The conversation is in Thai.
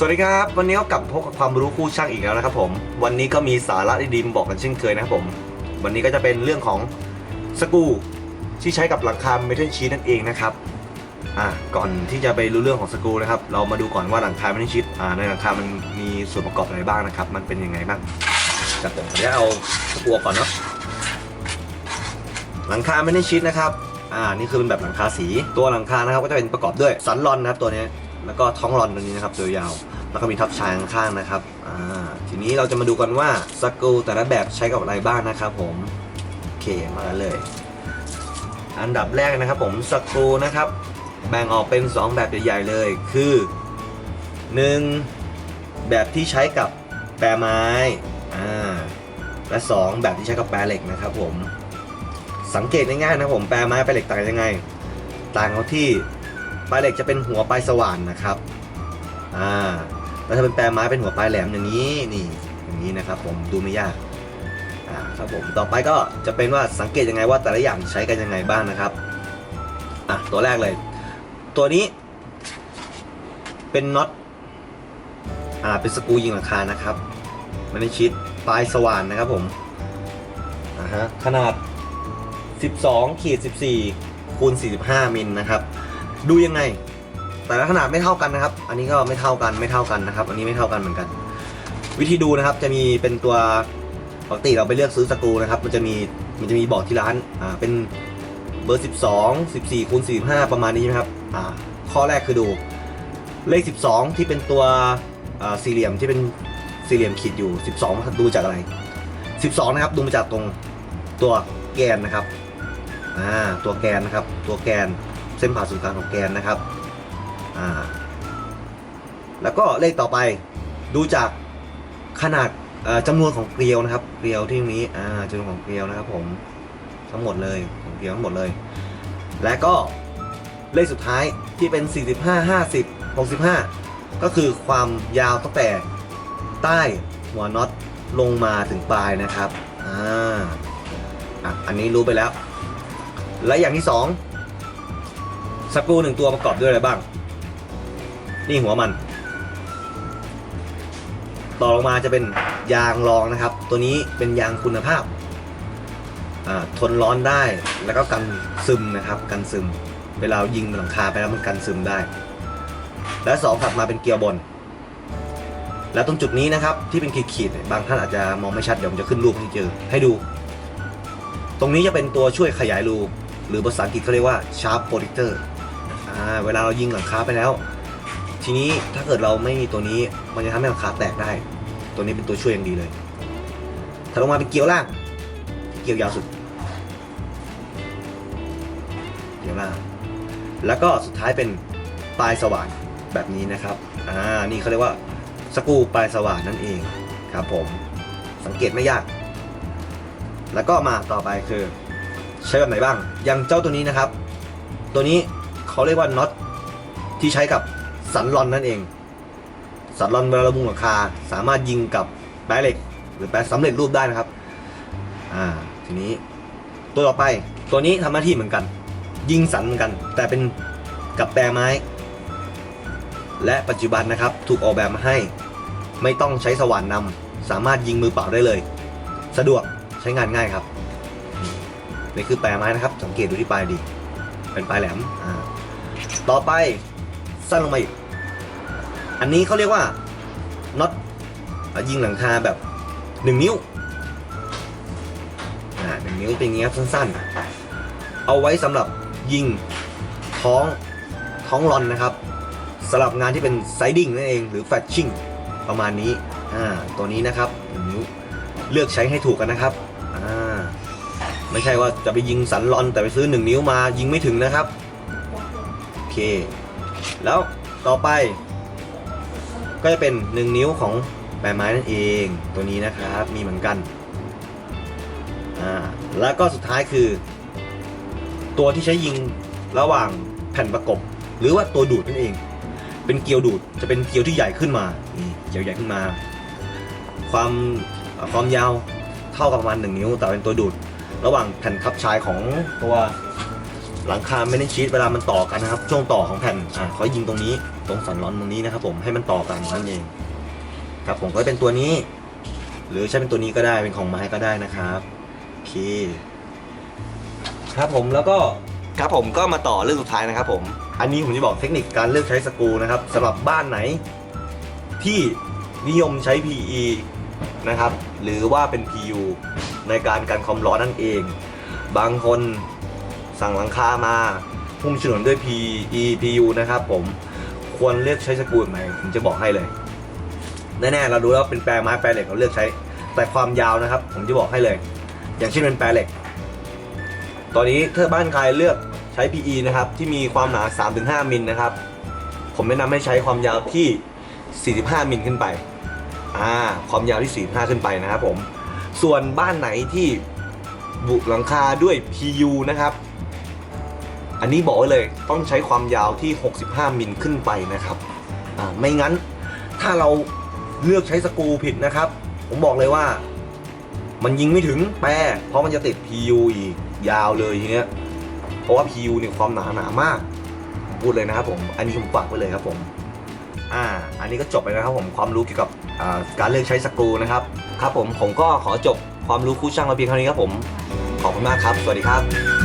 สวัสดีครับ วันนี้ก็กลับพบกับความรู้คู่ช่างอีกแล้วนะครับผมวันนี้ก็มีสาระดีๆมาบอกกันเช่นเคยนะครับผม วันนี้ก็จะเป็นเรื่องของสกูที่ใช้กับหลังคาเมทัลชีทนั่นเองนะครับอะก่อนที่จะไปรู้เรื่องของสกูนะครับ เรามาดูก่อนว่าหลังคาเมทัลชีทอ่าในหลังคามันมีส่วนประกอบอะไรบ้างนะครับ มันเป็นยังไงบ้างจับผมขออนุญาตเอาสกรูออกก่อนเนาะหลังคาเมทัลชีทนะครับอ่านี่คือเป็นแบบหลังคาสีตัวหลังคานะครับก็จะเป็นประกอบด้วยสันรอนนะครับตัวนี้ แล้วก็ท้องรอนตัวนี้นะครับตัวยาว แล้วก็มีทับชายข้างๆนะครับอ่าทีนี้เราจะมาดูกันว่าสกรูแต่ละแบบใช้กับอะไรบ้างนะครับผมโอเคมาเลย อันดับแรกนะครับผมสกรูนะครับแบ่งออกเป็น 2 แบบใหญ่ๆเลยคือ 1. แบบที่ใช้กับแปรไม้อ่าและ 2 แบบที่ใช้กับแปรเหล็กนะครับผมสังเกตง่ายๆนะผมแปรไม้แปรเหล็กต่างยังไง ต่างเขาที่ ปลายเหล็กจะเป็นหัวปลายสว่านนะครับอ่าแล้วถ้าเป็นแปรไม้เป็นหัวปลายแหลมอย่างนี้นี่อย่างนี้นะครับ ผมดูไม่ยากอ่าครับผมต่อไปก็จะเป็นว่าสังเกตยังไงว่าแต่ละอย่างใช้กันยังไงบ้างนะครับอะตัวแรกเลย ตัวนี้เป็นน็อตอ่าเป็นสกูยิงหลังคานะครับมันเป็นชิดปลายสว่านนะครับผมอ่าฮะขนาด 12ขีด14คูณ45มิลนะครับ ดูยังไง แต่ละขนาดไม่เท่ากันนะครับ อันนี้ก็ไม่เท่ากันไม่เท่ากันนะครับ อันนี้ไม่เท่ากันเหมือนกัน วิธีดูนะครับจะมีเป็นตัวปกติเราไปเลือกซื้อสกรูนะครับ มันจะมีมันจะมีบอกที่ร้านอ่าเป็นเบอร์ 12 14คูณ45 ประมาณนี้ใช่ไหมครับอ่าข้อแรกคือดูเลข 12 ที่เป็นตัวอ่าสี่เหลี่ยมที่เป็นสี่เหลี่ยมขีดอยู่ 12 ดูจากอะไร 12 นะครับ ดูมาจากตรงตัวแกนนะครับอ่าตัวแกนนะครับ ตัวแกน เส้นผ่าศูนย์กลางของแกนนะครับอ่าแล้วก็เลขต่อไปดูจากขนาดเอ่อจำนวนของเกลียวนะครับ เกลียวที่ตรงนี้อ่าจำนวนของเกลียวนะครับผมทั้งหมดเลยของเกลียวทั้งหมดเลย และก็เลขสุดท้ายที่เป็น 45 50 65 ก็คือความยาวตั้งแต่ใต้หัวน็อตลงมาถึงปลายนะครับอ่าอันนี้รู้ไปแล้ว และอย่างที่สอง สกรูหนึ่งตัวประกอบด้วยอะไรบ้าง นี่หัวมัน ต่อลงมาจะเป็นยางรองนะครับ ตัวนี้เป็นยางคุณภาพ ทนร้อนได้แล้วก็กันซึมนะครับ กันซึม เวลายิงหลังคาไปแล้วมันกันซึมได้ และสองถัดมาเป็นเกียร์บน แล้วตรงจุดนี้นะครับที่เป็นขีดๆบางท่านอาจจะมองไม่ชัดเดี๋ยวผมจะขึ้นรูปให้เจอให้ดู ตรงนี้จะเป็นตัวช่วยขยายรูหรือภาษาอังกฤษเขาเรียกว่า sharp protector อ่าเวลาเรายิงหลังคาไปแล้ว ทีนี้ถ้าเกิดเราไม่มีตัวนี้มันจะทำให้หลังคาแตกได้ ตัวนี้เป็นตัวช่วยอย่างดีเลยถ้าลงมาเป็นเกลียวล่าง เกลียวยาวสุด เกลียวล่าง แล้วก็สุดท้ายเป็นปลายสว่านแบบนี้นะครับ อ่า นี่เขาเรียกว่าสกูปลายสว่านนั่นเองครับผม สังเกตไม่ยาก แล้วก็มาต่อไปคือใช้แบบไหนบ้าง อย่างเจ้าตัวนี้นะครับ ตัวนี้ เขาเรียกว่าน็อตที่ใช้กับสันรอนนั่นเอง สันรอนเวลาเรามุงหลังคา สามารถยิงกับแปรเหล็ก หรือแปรสำเร็จรูปได้นะครับอ่าทีนี้ตัวต่อไปตัวนี้ทำหน้าที่เหมือนกัน ยิงสันเหมือนกัน แต่เป็นกับแปรไม้ และปัจจุบันนะครับถูกออกแบบมาให้ ไม่ต้องใช้สว่านนำสามารถยิงมือเปล่าได้เลย สะดวกใช้งานง่ายครับนี่คือแปรไม้นะครับ สังเกตดูที่ปลายดี เป็นปลายแหลมอ่า ต่อไปสั้นลงมาอีก อันนี้เขาเรียกว่าน็อตยิงหลังคาแบบ1นิ้วอ่าหนึ่งนิ้วเป็นอย่างงี้ครับสั้นๆ เอาไว้สำหรับยิงท้องท้องรอนนะครับสำหรับงานที่เป็นไซดิ้งนั่นเองหรือแฟชชิ่งประมาณนี้อ่าตัวนี้นะครับหนึ่งนิ้วเลือกใช้ให้ถูกกันนะครับอ่าไม่ใช่ว่าจะไปยิงสันรอนแต่ไปซื้อ1นิ้วมายิงไม่ถึงนะครับ เคแล้วต่อไป ก็จะเป็น 1 นิ้วของแปรไม้นั่นเองตัวนี้นะครับมีเหมือนกันอ่าแล้วก็สุดท้ายคือ ตัวที่ใช้ยิงระหว่างแผ่นประกบ หรือว่าตัวดูดนั่นเอง เป็นเกลียวดูดจะเป็นเกลียวที่ใหญ่ขึ้นมานี่เกลียวใหญ่ขึ้นมา ความความยาวเท่ากับประมาณ1นิ้วแต่เป็นตัวดูด ระหว่างแผ่นทับชายของตัว หลังคาไม่ได้ชีตเวลามันต่อกันนะครับ ช่วงต่อของแผ่นอ่าเขายิงตรงนี้ ตรงสันร้อนตรงนี้นะครับ ผมให้มันต่อกันนั่นเองครับผมก็เป็นตัวนี้ หรือใช้เป็นตัวนี้ก็ได้เป็นของไม้ก็ได้นะครับโอเคครับผมแล้วก็ครับผมก็มาต่อเรื่องสุดท้ายนะครับ ผม อันนี้ผมจะบอกเทคนิคการเลือกใช้สกรูนะครับสำหรับบ้านไหน ที่นิยมใช้ PE นะครับ หรือว่าเป็น PU ในการกันความร้อนนั่นเอง บางคน สั่งหลังคามาพุ่มฉนวนด้วย PE PU นะครับผมควรเลือกใช้สกรูแบบไหนผมจะบอกให้เลยแน่ๆเราดูแล้วเป็นแปรไม้แปรเหล็กเราเลือกใช้ แต่ความยาวนะครับ ผมจะบอกให้เลย อย่างเช่นเป็นแปรเหล็ก ตอนนี้ถ้าบ้านใครเลือกใช้ PE นะครับที่มีความหนา 3-5 มิลนะครับ ผมแนะนำให้ใช้ความยาวที่ 45 มิลขึ้นไปอ่าความยาวที่ 45 ขึ้นไปนะครับผมส่วนบ้านไหนที่บุหลังคาด้วย PU นะครับ อันนี้บอกไว้เลยต้องใช้ความยาวที่ 65 มิลขึ้นไปนะครับอ่าไม่งั้นถ้าเราเลือกใช้สกูผิดนะครับ ผมบอกเลยว่า มันยิงไม่ถึงแปรเพราะมันจะติด PU อีกยาวเลยทีเนี้ยเพราะว่า PU เนี่ยความหนาหนามากพูดเลยนะครับผมอันนี้ผมฝากไว้เลยครับผมอ่าอันนี้ก็จบไปนะครับผมความรู้เกี่ยวกับการเลือกใช้สกูนะครับครับผมผมก็ขอจบความรู้คู่ช่างมาเพียงเท่านี้ครับผมขอบคุณมากครับ สวัสดีครับ